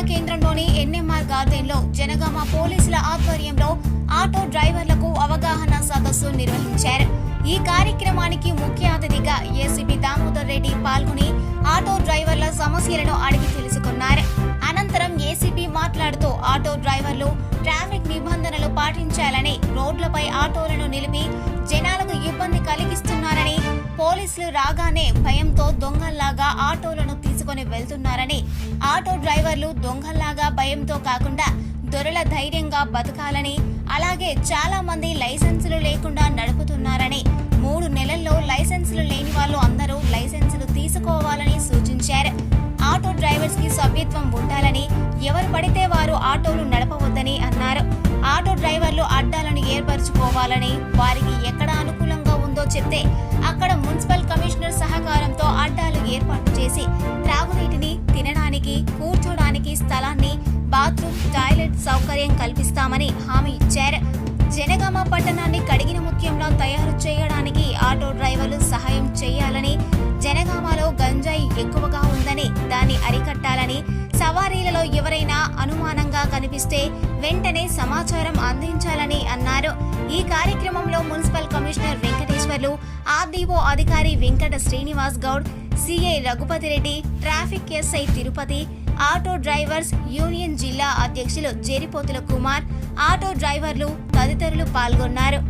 జిల్లా కేంద్రంలోని ఎన్ఎంఆర్ గార్డెన్లో జనగామ పోలీసుల ఆధ్వర్యంలో ఆటో డ్రైవర్లకు అవగాహన సదస్సు నిర్వహించారు. ఈ కార్యక్రమానికి ముఖ్య అతిథిగా ఏసీపీ దామోదర్ రెడ్డి పాల్గొని ఆటో డ్రైవర్ల సమస్యలను అడిగి తెలుసుకున్నారు. అనంతరం ఏసీపీ మాట్లాడుతూ ఆటో డ్రైవర్లు ట్రాఫిక్ నిబంధనలు పాటించాలని రోడ్లపై ఆటోలను నిలిపి జనాలకు ఇబ్బంది కలిగిస్తున్నారని పోలీసులు రాగానే భయంతో దొంగ తీసుకొని ఆటో డ్రైవర్లు దొంగల్లాగా భయంతో కాకుండా దొరల ధైర్యంగా బతకాలని అలాగే చాలా మంది లైసెన్సులు లేకుండా నడుపుతున్నారని మూడు నెలల్లో లైసెన్సులు లేని వాళ్ళు అందరూ లైసెన్సులు తీసుకోవాలని సూచించారు. ఆటో డ్రైవర్స్కి సభ్యత్వం ఉండాలని ఎవరు పడితే వారు ఆటోలు నడపవద్దని అన్నారు. ఆటో డ్రైవర్లు అడ్డాలను ఏర్పరచుకోవాలని వారికి ఎక్కడ అనుకూలంగా ఉందో చెప్తే అక్కడ మున్సిపల్ ఏర్పాటు చేసి త్రాగునీటిని తినడానికి కూర్చోడానికి స్థలాన్ని బాత్రూమ్ టాయిలెట్ సౌకర్యం కల్పిస్తామని హామీ ఇచ్చారు. జనగామ పట్టణాన్ని కడిగిన ముఖ్యంలో తయారు చేయడానికి ఆటో డ్రైవర్లు సహాయం చేయాలని జనగామలో గంజాయి ఎక్కువగా ఉందని దాన్ని అరికట్టాలని సవారీలలో ఎవరైనా అనుమానంగా కనిపిస్తే వెంటనే సమాచారం అందించాలని అన్నారు. ఈ కార్యక్రమంలో మున్సిపల్ కమిషనర్ వెంకటేశ్వర్లు ఆర్డీఓ అధికారి Venkata Srinivas Goud CI Raghupathi Reddy traffic SI Tirupati auto drivers union జిల్లా అధ్యక్షులు జేరిపోతుల కుమార్ ఆటో డ్రైవర్లు తదితరులు పాల్గొన్నారు.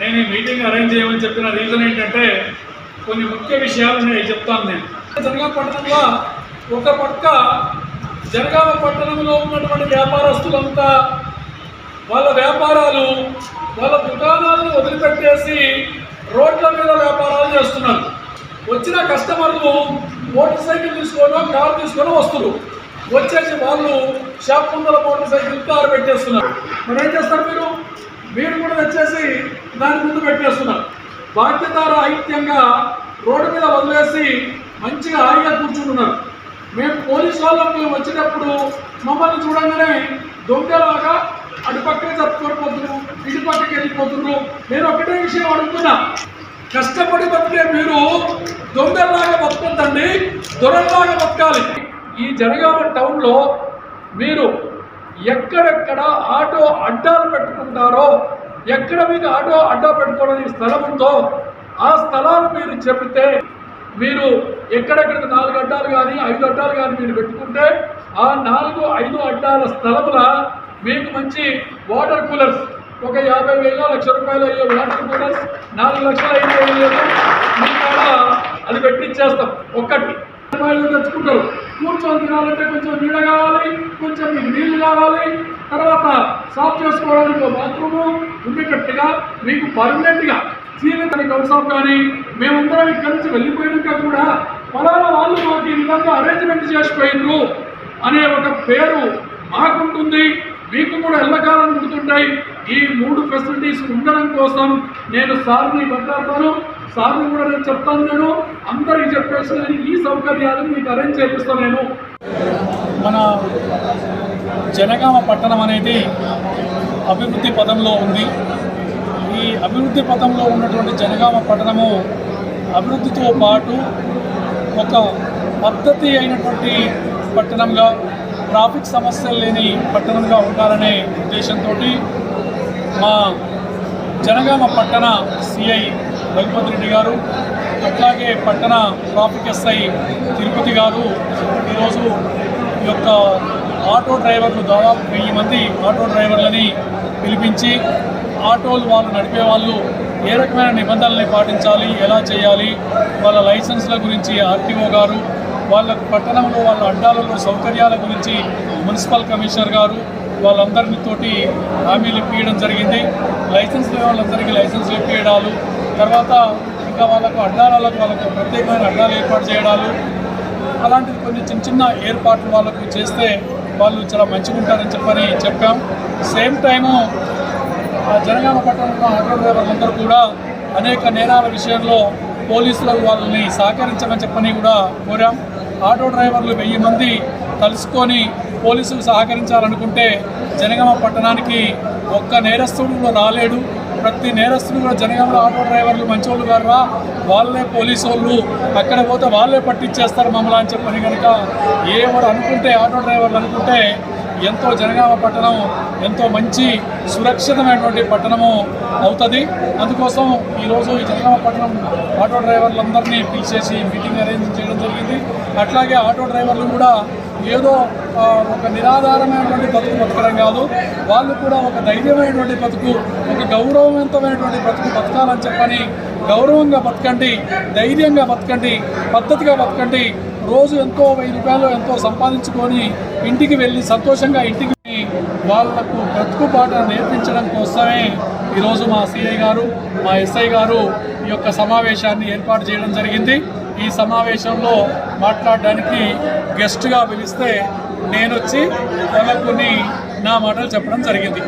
నేను ఈ మీటింగ్ అరేంజ్ చేయమని చెప్పిన రీజన్ ఏంటంటే కొన్ని ముఖ్య విషయాలు నేను చెప్తాను నేను. జనగామ పట్టణంలో ఒక పక్క జనగామ పట్టణంలో ఉన్నటువంటి వ్యాపారస్తులంతా వాళ్ళ వ్యాపారాలు వాళ్ళ దుకాణాలను వదిలిపెట్టేసి రోడ్ల మీద వ్యాపారాలు చేస్తున్నారు. వచ్చిన కస్టమర్లు మోటార్ సైకిల్ తీసుకోనో కారు తీసుకొని వస్తున్నారు. వచ్చేసి వాళ్ళు షాప్ ముందర మోటార్ సైకిల్ కారు పెట్టేస్తున్నారు. మరి ఏం చేస్తారు మీరు? మీరు కూడా వచ్చేసి దాని ముందు పెట్టేస్తున్నారు. బాధ్యతారాహిత్యంగా రోడ్డు మీద వదిలేసి మంచిగా హాయిగా కూర్చుంటున్నారు. మేము పోలీస్ వాళ్ళం మేము వచ్చేటప్పుడు మమ్మల్ని చూడంగానే దొంగలాగా అటుపక్కనే తప్పుకొని పోతున్నారు వెళ్ళిపోతున్నారు. నేను ఒకటే విషయం అడుగుతున్నా. కష్టపడి బతికే మీరు దొంగల్లాగా బతకొద్దండి దొరల్లాగా బతకాలి. ఈ జనగామ టౌన్లో మీరు ఎక్కడెక్కడ ఆటో అడ్డాలు పెట్టుకుంటారో ఎక్కడ మీకు ఆటో అడ్డా పెట్టుకోవడానికి స్థలం ఉందో ఆ స్థలాలు మీరు చెబితే మీరు ఎక్కడెక్కడ నాలుగు అడ్డాలు కానీ ఐదు అడ్డాలు కానీ మీరు పెట్టుకుంటే ఆ నాలుగు ఐదు అడ్డాల స్థలముల మీకు మంచి వాటర్ కూలర్స్ ఒక యాభై వేల లక్ష రూపాయలు అయ్యే వాటర్ కూలర్స్ నాలుగు లక్షల ఐదు వేలు మీ అది పెట్టించేస్తాం ఒక్కటి. రూపాయలు తెచ్చుకుంటారు. కూర్చొని తినాలంటే కొంచెం నీడ కావాలి కొంచెం మీకు నీళ్ళు కావాలి. తర్వాత సాఫ్ చేసుకోవడానికి ఒక బాత్రూము ఉండేటట్టుగా మీకు పర్మనెంట్గా జీవితానికి అవసరం కానీ మేమందరం ఇక్కడి నుంచి వెళ్ళిపోయినాక కూడా పలానా వాళ్ళు మాకు ఈ విధంగా అరేంజ్మెంట్ చేసిపోయిండ్రు అనే ఒక పేరు మాకుంటుంది. మీకు కూడా ఎల్లకాలం గుర్తుంటాయి ఈ మూడు ఫెసిలిటీస్ ఉండడం కోసం నేను సార్ని మాట్లాడతాను. సార్ని కూడా నేను చెప్తాను నేను. అందరికి చెప్పేసి ఈ సౌకర్యాలు మీకు అరేంజ్ చేపిస్తాను నేను. మన జనగామ పట్టణం అనేది అభివృద్ధి పదంలో ఉంది. ఈ అభివృద్ధి పథంలో ఉన్నటువంటి జనగామ పట్టణము అభివృద్ధితో పాటు ఒక పద్ధతి అయినటువంటి పట్టణంగా ట్రాఫిక్ సమస్యలు లేని పట్టణంగా ఉండాలనే ఉద్దేశంతో మా జనగామ పట్టణ సిఐ రఘుపతి రెడ్డి గారు అట్లాగే పట్టణ ట్రాఫిక్ ఎస్ఐ తిరుపతి గారు ఈరోజు ఈ యొక్క ఆటో డ్రైవర్లు దాదాపు వెయ్యి మంది ఆటో డ్రైవర్లని పిలిపించి ఆటోలు వాళ్ళు నడిపే వాళ్ళు ఏ రకమైన నిబంధనల్ని పాటించాలి ఎలా చేయాలి వాళ్ళ లైసెన్స్ల గురించి ఆర్టీఓ గారు వాళ్ళకు పట్టణంలో వాళ్ళ అడ్డాలలో సౌకర్యాల గురించి మున్సిపల్ కమిషనర్ గారు వాళ్ళందరితోటి హామీలు ఇప్పించడం జరిగింది. లైసెన్స్ లేని వాళ్ళందరికీ లైసెన్స్ ఇప్పించడాలు తర్వాత ఇంకా వాళ్ళకు అడ్డాలకు వాళ్ళకు ప్రత్యేకమైన అడ్డాలు ఏర్పాటు చేయడాలు. అలాంటివి కొన్ని చిన్న చిన్న ఏర్పాట్లు వాళ్ళకు చేస్తే వాళ్ళు చాలా మంచిగా ఉంటారని చెప్పని చెప్పాం. సేమ్ టైము ఆ జనగామ పట్టణంలో ఆటో డ్రైవర్లందరూ కూడా అనేక నేరాల విషయంలో పోలీసులకు వాళ్ళని సహకరించమని చెప్పని కూడా కోరాం. ఆటో డ్రైవర్లు వెయ్యి మంది కలుసుకొని పోలీసులు సహకరించాలనుకుంటే జనగామ పట్టణానికి ఒక్క నేరస్తుడు రాలేడు. ప్రతి నేరస్తులు కూడా ఆటో డ్రైవర్లు మంచోళ్ళు గారా వాళ్ళే పోలీసు వాళ్ళు అక్కడ పోతే వాళ్ళే పట్టించేస్తారు మమ్మల్ని అని చెప్పని కనుక ఎవరు అనుకుంటే ఆటో డ్రైవర్లు అనుకుంటే ఎంతో జనగామ పట్టణం ఎంతో మంచి సురక్షితమైనటువంటి పట్టణము అవుతుంది. అందుకోసం ఈరోజు ఈ జనగామ పట్టణం ఆటో డ్రైవర్లందరినీ పిలిచేసి మీటింగ్ అరేంజ్ చేయడం జరిగింది. అట్లాగే ఆటో డ్రైవర్లు కూడా ఏదో ఒక నిరాధారమైనటువంటి బతుకు బతకడం కాదు. వాళ్ళు కూడా ఒక ధైర్యమైనటువంటి బతుకు ఒక గౌరవవంతమైనటువంటి బతుకు బతకాలని చెప్పని గౌరవంగా బతకండి ధైర్యంగా బతకండి పద్ధతిగా బతకండి రోజు ఎంతో వెయ్యి రూపాయలు ఎంతో సంపాదించుకొని ఇంటికి వెళ్ళి సంతోషంగా ఇంటికి వెళ్ళి వాళ్ళకు బ్రతుకు పాట నేర్పించడం కోసమే ఈరోజు మా సిఐ గారు మా ఎస్ఐ గారు ఈ యొక్క సమావేశాన్ని ఏర్పాటు చేయడం జరిగింది. ఈ సమావేశంలో మాట్లాడడానికి గెస్ట్గా పిలిస్తే నేనొచ్చి వచ్చి కొన్ని నా మాటలు చెప్పడం జరిగింది.